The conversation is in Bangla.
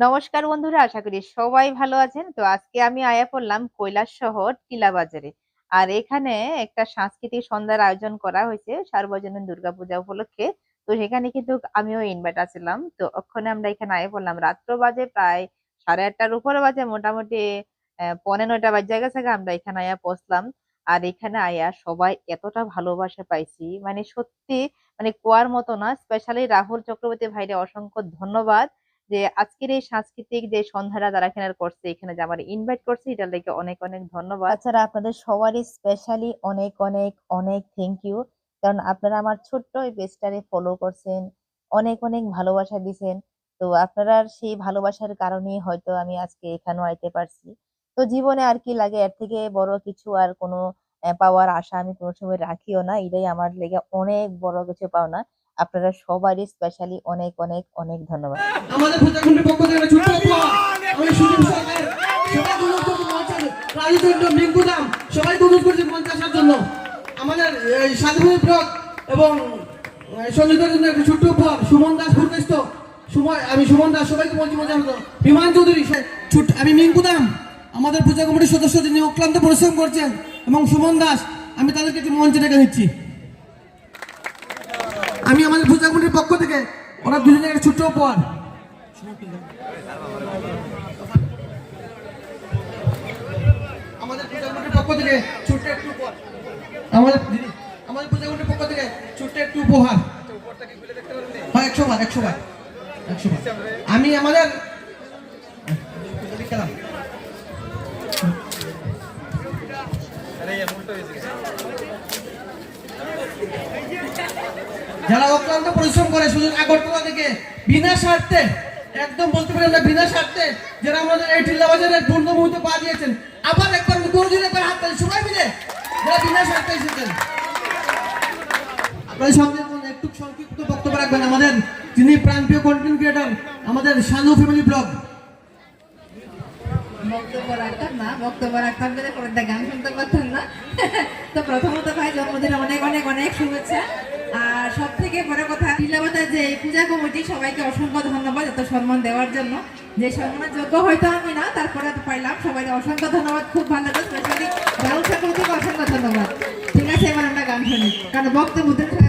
নমস্কার বন্ধুরা আশা করি সবাই ভালো আছেন। তো আজকে আমি আয়া পড়লাম কৈলাস শহর টিলা বাজারে। আর এখানে একটা সাংস্কৃতিক সন্ধ্যার আয়োজন করা হয়েছে সার্বজনীন দুর্গাপূজা উপলক্ষে। তো সেখানে কিন্তু আমিও ইনভাইট আছিলাম। তো ওখানে আমরা এখানে আয়া পড়লাম। রাত্র বাজে প্রায় সাড়ে আটটার উপরে বাজে মোটামুটি আহ, পৌনে নয়টা বাজে গেছে আমরা এখানে আয়া পৌঁছলাম। আর এখানে আয়া সবাই এতটা ভালোবাসা পাইছি। মানে সত্যি মানে কোয়ার মতো না স্পেশালি রাহুল চক্রবর্তী ভাইরে অসংখ্য ধন্যবাদ। যে আজকের এই সাংস্কৃতিক যে সন্ধ্যাটা যারা এখানে করছে, এখানে যে আমার ইনভাইট করছে এটা লেগে অনেক অনেক ধন্যবাদ। তাছাড়া আপনাদের সবারই স্পেশালি অনেক অনেক অনেক থ্যাংক ইউ কারণ আপনারা আমার ছোট্ট এই পেজটারে ফলো করছেন, অনেক অনেক ভালোবাসা দিছেন। তো আপনারা সেই ভালোবাসার কারণেই হয়তো আমি আজকে এখানেও আইতে পারছি। তো জীবনে আর কি লাগে, এর থেকে বড় কিছু আর কোনো পাওয়ার আশা আমি কোনো সময় রাখিও না। এটাই আমার লেগে অনেক বড় কিছু পাওনা। আপনারা সবারই স্পেশালি অনেক অনেক অনেক ধন্যবাদ। আমাদের আসার জন্য আমাদের সুমন দাস আমি সুমন দাস, সবাইকে চৌধুরী আমি আমাদের পূজা কমিটির সদস্য যিনি অক্লান্ত পরিশ্রম করছেন এবং সুমন দাস, আমি তাদেরকে একটু মঞ্চে ডেকে নিচ্ছি আমি আমাদের পূজা কমিটির পক্ষ থেকে, ওরা দুজনে একটা ছোট্ট উপহার। আমাদের পূজা কমিটির পক্ষ থেকে ছোট্ট একটু উপহার। আমাদের আমাদের পূজা কমিটির পক্ষ থেকে ছোট্ট একটু উপহার। হয়, একশো বার একশো বার, একশো আমি আমাদের যারা অক্লান্ত পরিশ্রম করে শুধু আগরতলা থেকে বিনা স্বার্থে, একদম বলতে পারেন না বিনা স্বার্থে, যারা আমাদের এই টিল্লা বাজারের পূর্ণ মুহূর্তে পা দিয়েছেন, আবার একবার গরুজির একবার হাত তালি, সবাই মিলে যারা বিনা স্বার্থে এসেছেন। আপনাদের কোন একটু সংক্ষিপ্ত বক্তব্য রাখবেন, আমাদের যিনি প্রাণপ্রিয় কন্টেন্ট ক্রিয়েটর আমাদের শানু ফ্যামিলি ব্লগ বক্তব্য রাখতাম না, বক্তব্য রাখতাম পরে গান শুনতে পারতাম না। তো প্রথমত ভাই জন্মদিন অনেক অনেক অনেক শুভেচ্ছা। সব থেকে বড় কথা টিলাবাজার যে পূজা কমিটি সবাইকে অসংখ্য ধন্যবাদ এত সম্মান দেওয়ার জন্য। যে সম্মানের যোগ্য হয়তো আমি না, তারপরে পাইলাম। সবাইকে অসংখ্য ধন্যবাদ, খুব ভালো লাগল স্পেশালি রাহুল ঠাকুরকে অসংখ্য ধন্যবাদ। ঠিক আছে, এবার আমরা গান শুনি, কারণ বক্তব্য দেবো না